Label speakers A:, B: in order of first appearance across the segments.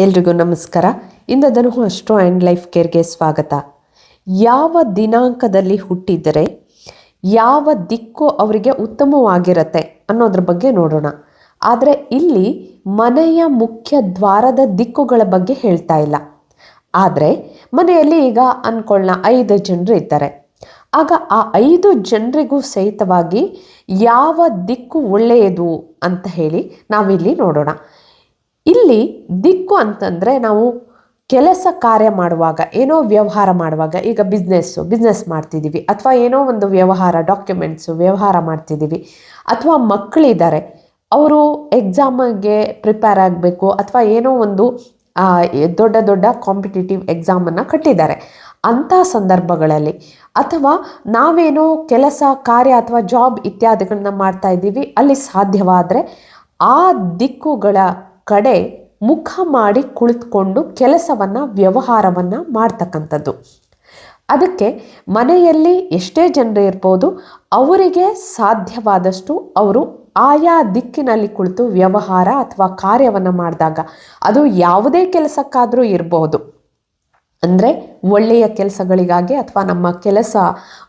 A: ಎಲ್ರಿಗೂ ನಮಸ್ಕಾರ. ಇಂದದನು ಅಷ್ಟು ಆ್ಯಂಡ್ ಲೈಫ್ ಕೇರ್ಗೆ ಸ್ವಾಗತ. ಯಾವ ದಿನಾಂಕದಲ್ಲಿ ಹುಟ್ಟಿದರೆ, ಯಾವ ದಿಕ್ಕು ಅವರಿಗೆ ಉತ್ತಮವಾಗಿರುತ್ತೆ ಅನ್ನೋದ್ರ ಬಗ್ಗೆ ನೋಡೋಣ. ಆದರೆ ಇಲ್ಲಿ ಮನೆಯ ಮುಖ್ಯ ದ್ವಾರದ ದಿಕ್ಕುಗಳ ಬಗ್ಗೆ ಹೇಳ್ತಾ ಇಲ್ಲ. ಆದರೆ ಮನೆಯಲ್ಲಿ ಈಗ ಅನ್ಕೊಳ್ಳೋಣ ಐದು ಜನರು ಇದ್ದಾರೆ. ಆಗ ಆ ಐದು ಜನರಿಗೂ ಸಹಿತವಾಗಿ ಯಾವ ದಿಕ್ಕು ಒಳ್ಳೆಯದು ಅಂತ ಹೇಳಿ ನಾವಿಲ್ಲಿ ನೋಡೋಣ. ಇಲ್ಲಿ ದಿಕ್ಕು ಅಂತಂದರೆ ನಾವು ಕೆಲಸ ಕಾರ್ಯ ಮಾಡುವಾಗ, ಏನೋ ವ್ಯವಹಾರ ಮಾಡುವಾಗ, ಈಗ ಬಿಸ್ನೆಸ್ಸು ಬಿಸ್ನೆಸ್ ಮಾಡ್ತಿದ್ದೀವಿ ಅಥವಾ ಏನೋ ಒಂದು ವ್ಯವಹಾರ ಡಾಕ್ಯುಮೆಂಟ್ಸು ವ್ಯವಹಾರ ಮಾಡ್ತಿದ್ದೀವಿ ಅಥವಾ ಮಕ್ಕಳಿದ್ದಾರೆ, ಅವರು ಎಕ್ಸಾಮಿಗೆ ಪ್ರಿಪೇರ್ ಆಗಬೇಕು, ಅಥವಾ ಏನೋ ಒಂದು ದೊಡ್ಡ ದೊಡ್ಡ ಕಾಂಪಿಟೇಟಿವ್ ಎಕ್ಸಾಮನ್ನು ಕಟ್ಟಿದ್ದಾರೆ. ಅಂಥ ಸಂದರ್ಭಗಳಲ್ಲಿ, ಅಥವಾ ನಾವೇನೋ ಕೆಲಸ, ಕಾರ್ಯ ಅಥವಾ ಜಾಬ್ ಇತ್ಯಾದಿಗಳನ್ನ ಮಾಡ್ತಾ ಇದ್ದೀವಿ, ಅಲ್ಲಿ ಸಾಧ್ಯವಾದರೆ ಆ ದಿಕ್ಕುಗಳ ಕಡೆ ಮುಖ ಮಾಡಿ ಕುಳಿತುಕೊಂಡು ಕೆಲಸವನ್ನು, ವ್ಯವಹಾರವನ್ನು ಮಾಡ್ತಕ್ಕಂಥದ್ದು. ಅದಕ್ಕೆ ಮನೆಯಲ್ಲಿ ಎಷ್ಟೇ ಜನರು ಇರ್ಬೋದು, ಅವರಿಗೆ ಸಾಧ್ಯವಾದಷ್ಟು ಅವರು ಆಯಾ ದಿಕ್ಕಿನಲ್ಲಿ ಕುಳಿತು ವ್ಯವಹಾರ ಅಥವಾ ಕಾರ್ಯವನ್ನು ಮಾಡಿದಾಗ ಅದು ಯಾವುದೇ ಕೆಲಸಕ್ಕಾದರೂ ಇರಬಹುದು ಅಂದರೆ ಒಳ್ಳೆಯ ಕೆಲಸಗಳಿಗಾಗಿ ಅಥವಾ ನಮ್ಮ ಕೆಲಸ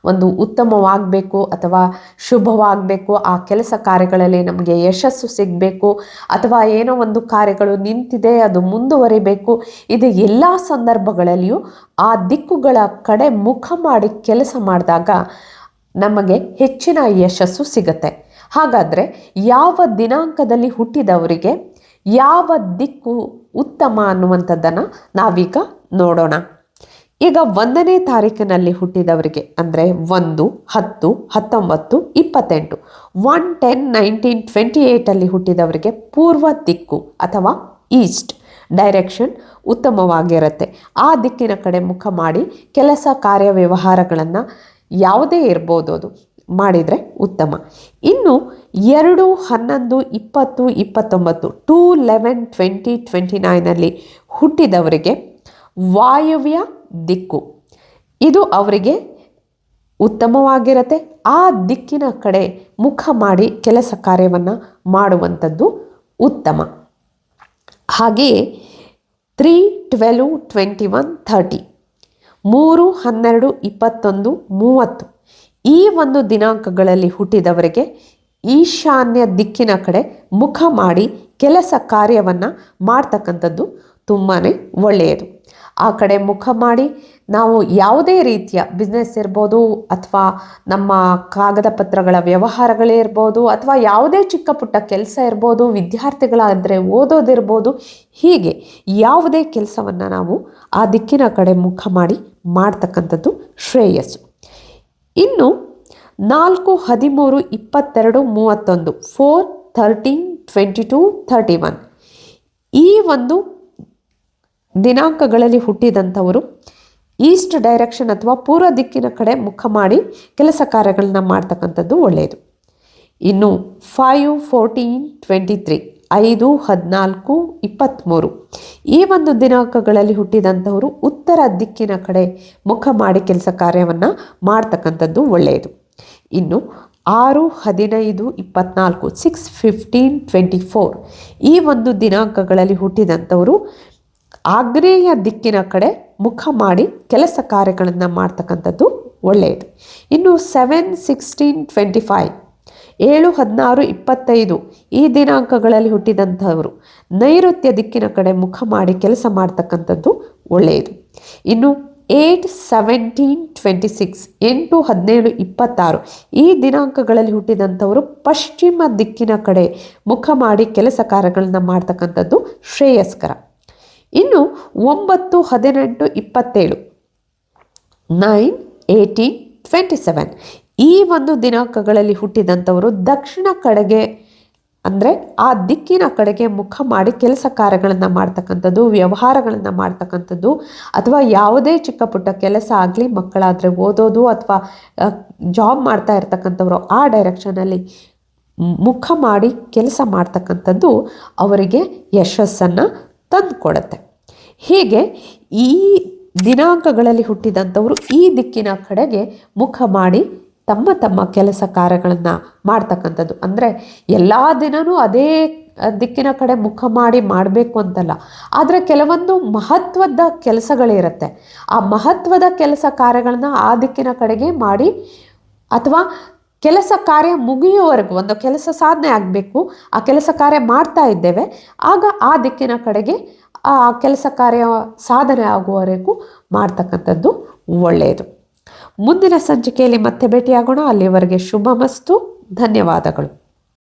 A: ಒಂದು ಉತ್ತಮವಾಗಬೇಕು ಅಥವಾ ಶುಭವಾಗಬೇಕು, ಆ ಕೆಲಸ ಕಾರ್ಯಗಳಲ್ಲಿ ನಮಗೆ ಯಶಸ್ಸು ಸಿಗಬೇಕು ಅಥವಾ ಏನೋ ಒಂದು ಕಾರ್ಯಗಳು ನಿಂತಿದೆ, ಅದು ಮುಂದುವರಿಬೇಕು, ಇದು ಎಲ್ಲ ಸಂದರ್ಭಗಳಲ್ಲಿಯೂ ಆ ದಿಕ್ಕುಗಳ ಕಡೆ ಮುಖ ಮಾಡಿ ಕೆಲಸ ಮಾಡಿದಾಗ ನಮಗೆ ಹೆಚ್ಚಿನ ಯಶಸ್ಸು ಸಿಗುತ್ತೆ. ಹಾಗಾದರೆ ಯಾವ ದಿನಾಂಕದಲ್ಲಿ ಹುಟ್ಟಿದವರಿಗೆ ಯಾವ ದಿಕ್ಕು ಉತ್ತಮ ಅನ್ನುವಂಥದ್ದನ್ನು ನಾವೀಗ ನೋಡೋಣ. ಈಗ ಒಂದನೇ ತಾರೀಕಿನಲ್ಲಿ ಹುಟ್ಟಿದವರಿಗೆ ಅಂದರೆ ಒಂದು, ಹತ್ತು, ಹತ್ತೊಂಬತ್ತು, ಇಪ್ಪತ್ತೆಂಟು, ಒನ್ ಟೆನ್ ನೈನ್ಟೀನ್ ಟ್ವೆಂಟಿ ಏಯ್ಟಲ್ಲಿ ಹುಟ್ಟಿದವರಿಗೆ ಪೂರ್ವ ದಿಕ್ಕು ಅಥವಾ ಈಸ್ಟ್ ಡೈರೆಕ್ಷನ್ ಉತ್ತಮವಾಗಿರುತ್ತೆ. ಆ ದಿಕ್ಕಿನ ಕಡೆ ಮುಖ ಮಾಡಿ ಕೆಲಸ ಕಾರ್ಯ ವ್ಯವಹಾರಗಳನ್ನು ಯಾವುದೇ ಇರ್ಬೋದು ಅದು. ಮಾಡಿದರೆ ಉತ್ತಮ. ಇನ್ನು ಎರಡು ಹನ್ನೊಂದು ಇಪ್ಪತ್ತು ಇಪ್ಪತ್ತೊಂಬತ್ತು ಟೂ ಲೆವೆನ್ ಟ್ವೆಂಟಿ ಟ್ವೆಂಟಿ ನೈನಲ್ಲಿ ಹುಟ್ಟಿದವರಿಗೆ ವಾಯವ್ಯ ದಿಕ್ಕು. ಇದು ಅವರಿಗೆ ಉತ್ತಮವಾಗಿರುತ್ತೆ. ಆ ದಿಕ್ಕಿನ ಕಡೆ ಮುಖ ಮಾಡಿ ಕೆಲಸ ಕಾರ್ಯವನ್ನು ಮಾಡುವಂಥದ್ದು ಉತ್ತಮ. ಹಾಗೆಯೇ three twelve twenty one thirty, ಮೂರು ಹನ್ನೆರಡು ಇಪ್ಪತ್ತೊಂದು ಮೂವತ್ತು ಈ ಒಂದು ದಿನಾಂಕಗಳಲ್ಲಿ ಹುಟ್ಟಿದವರಿಗೆ ಈಶಾನ್ಯ ದಿಕ್ಕಿನ ಕಡೆ ಮುಖ ಮಾಡಿ ಕೆಲಸ ಕಾರ್ಯವನ್ನು ಮಾಡ್ತಕ್ಕಂಥದ್ದು ತುಂಬಾ ಒಳ್ಳೆಯದು. ಆ ಕಡೆ ಮುಖ ಮಾಡಿ ನಾವು ಯಾವುದೇ ರೀತಿಯ ಬಿಸ್ನೆಸ್ ಇರ್ಬೋದು ಅಥವಾ ನಮ್ಮ ಕಾಗದ ಪತ್ರಗಳ ವ್ಯವಹಾರಗಳೇ ಇರ್ಬೋದು ಅಥವಾ ಯಾವುದೇ ಚಿಕ್ಕ ಪುಟ್ಟ ಕೆಲಸ ಇರ್ಬೋದು, ವಿದ್ಯಾರ್ಥಿಗಳಾದರೆ ಓದೋದಿರ್ಬೋದು ಹೀಗೆ ಯಾವುದೇ ಕೆಲಸವನ್ನು ನಾವು ಆ ದಿಕ್ಕಿನ ಕಡೆ ಮುಖ ಮಾಡಿ ಮಾಡ್ತಕ್ಕಂಥದ್ದು ಶ್ರೇಯಸ್ಸು. ಇನ್ನು ನಾಲ್ಕು ಹದಿಮೂರು ಇಪ್ಪತ್ತೆರಡು ಮೂವತ್ತೊಂದು four thirteen twenty two thirty one ಈ ಒಂದು ದಿನಾಂಕಗಳಲ್ಲಿ ಹುಟ್ಟಿದಂಥವರು ಈಸ್ಟ್ ಡೈರೆಕ್ಷನ್ ಅಥವಾ ಪೂರ್ವ ದಿಕ್ಕಿನ ಕಡೆ ಮುಖ ಮಾಡಿ ಕೆಲಸ ಕಾರ್ಯಗಳನ್ನ ಮಾಡ್ತಕ್ಕಂಥದ್ದು ಒಳ್ಳೆಯದು. ಇನ್ನು ಫೈವ್ ಫೋರ್ಟೀನ್ ಟ್ವೆಂಟಿ ತ್ರೀ ಐದು, ಹದಿನಾಲ್ಕು ಇಪ್ಪತ್ತ್ಮೂರು ಈ ಒಂದು ದಿನಾಂಕಗಳಲ್ಲಿ ಹುಟ್ಟಿದಂಥವರು ಉತ್ತರ ದಿಕ್ಕಿನ ಕಡೆ ಮುಖ ಮಾಡಿ ಕೆಲಸ ಕಾರ್ಯವನ್ನು ಮಾಡ್ತಕ್ಕಂಥದ್ದು ಒಳ್ಳೆಯದು. ಇನ್ನು ಆರು, ಹದಿನೈದು, ಇಪ್ಪತ್ನಾಲ್ಕು ಸಿಕ್ಸ್ ಫಿಫ್ಟೀನ್ ಟ್ವೆಂಟಿ ಫೋರ್ ಈ ಒಂದು ದಿನಾಂಕಗಳಲ್ಲಿ ಹುಟ್ಟಿದಂಥವರು ಆಗ್ನೇಯ ದಿಕ್ಕಿನ ಕಡೆ ಮುಖ ಮಾಡಿ ಕೆಲಸ ಕಾರ್ಯಗಳನ್ನು ಮಾಡ್ತಕ್ಕಂಥದ್ದು ಒಳ್ಳೆಯದು. ಇನ್ನು ಸೆವೆನ್ ಸಿಕ್ಸ್ಟೀನ್ ಟ್ವೆಂಟಿ ಫೈವ್ ಏಳು ಹದಿನಾರು ಇಪ್ಪತ್ತೈದು ಈ ದಿನಾಂಕಗಳಲ್ಲಿ ಹುಟ್ಟಿದಂಥವರು ನೈಋತ್ಯ ದಿಕ್ಕಿನ ಕಡೆ ಮುಖ ಮಾಡಿ ಕೆಲಸ ಮಾಡ್ತಕ್ಕಂಥದ್ದು ಒಳ್ಳೆಯದು. ಇನ್ನು ಏಯ್ಟ್ ಸೆವೆಂಟೀನ್ ಟ್ವೆಂಟಿ ಸಿಕ್ಸ್ ಎಂಟು ಹದಿನೇಳು ಇಪ್ಪತ್ತಾರು ಈ ದಿನಾಂಕಗಳಲ್ಲಿ ಹುಟ್ಟಿದಂಥವರು ಪಶ್ಚಿಮ ದಿಕ್ಕಿನ ಕಡೆ ಮುಖ ಮಾಡಿ ಕೆಲಸ ಕಾರ್ಯಗಳನ್ನ ಮಾಡ್ತಕ್ಕಂಥದ್ದು ಶ್ರೇಯಸ್ಕರ. ಇನ್ನು ಒಂಬತ್ತು ಹದಿನೆಂಟು ಇಪ್ಪತ್ತೇಳು, ನೈನ್, ಏಯ್ಟೀನ್, ಟ್ವೆಂಟಿ ಸೆವೆನ್ ಈ ಒಂದು ದಿನಾಂಕಗಳಲ್ಲಿ ಹುಟ್ಟಿದಂಥವರು ದಕ್ಷಿಣ ಕಡೆಗೆ, ಅಂದರೆ ಆ ದಿಕ್ಕಿನ ಕಡೆಗೆ ಮುಖ ಮಾಡಿ ಕೆಲಸ ಕಾರ್ಯಗಳನ್ನು ಮಾಡ್ತಕ್ಕಂಥದ್ದು, ವ್ಯವಹಾರಗಳನ್ನು ಮಾಡ್ತಕ್ಕಂಥದ್ದು, ಅಥವಾ ಯಾವುದೇ ಚಿಕ್ಕ ಪುಟ್ಟ ಕೆಲಸ ಆಗಲಿ, ಮಕ್ಕಳಾದರೆ ಓದೋದು ಅಥವಾ ಜಾಬ್ ಮಾಡ್ತಾ ಇರ್ತಕ್ಕಂಥವ್ರು ಆ ಡೈರೆಕ್ಷನಲ್ಲಿ ಮುಖ ಮಾಡಿ ಕೆಲಸ ಮಾಡ್ತಕ್ಕಂಥದ್ದು ಅವರಿಗೆ ಯಶಸ್ಸನ್ನು ತಂದುಕೊಡುತ್ತೆ. ಹೀಗೆ ಈ ದಿನಾಂಕಗಳಲ್ಲಿ ಹುಟ್ಟಿದಂಥವರು ಈ ದಿಕ್ಕಿನ ಕಡೆಗೆ ಮುಖ ಮಾಡಿ ತಮ್ಮ ತಮ್ಮ ಕೆಲಸ ಕಾರ್ಯಗಳನ್ನು ಮಾಡ್ತಕ್ಕಂಥದ್ದು. ಅಂದರೆ ಎಲ್ಲ ದಿನವೂ ಅದೇ ದಿಕ್ಕಿನ ಕಡೆ ಮುಖ ಮಾಡಿ ಮಾಡಬೇಕು ಅಂತಲ್ಲ. ಆದರೆ ಕೆಲವೊಂದು ಮಹತ್ವದ ಕೆಲಸಗಳಿರುತ್ತೆ ಆ ಮಹತ್ವದ ಕೆಲಸ ಕಾರ್ಯಗಳನ್ನು ಆ ದಿಕ್ಕಿನ ಕಡೆಗೆ ಮಾಡಿ ಅಥವಾ ಕೆಲಸ ಕಾರ್ಯ ಮುಗಿಯುವವರೆಗೂ, ಒಂದು ಕೆಲಸ ಸಾಧನೆ ಆಗಬೇಕು, ಆ ಕೆಲಸ ಕಾರ್ಯ ಮಾಡ್ತಾ ಇದ್ದೇವೆ, ಆಗ ಆ ದಿಕ್ಕಿನ ಕಡೆಗೆ ಆ ಕೆಲಸ ಕಾರ್ಯ ಸಾಧನೆ ಆಗುವವರೆಗೂ ಮಾಡ್ತಕ್ಕಂಥದ್ದು ಒಳ್ಳೆಯದು. ಮುಂದಿನ ಸಂಚಿಕೆಯಲ್ಲಿ ಮತ್ತೆ ಭೇಟಿಯಾಗೋಣ. ಅಲ್ಲಿವರೆಗೆ ಶುಭ ಮಸ್ತು. ಧನ್ಯವಾದಗಳು.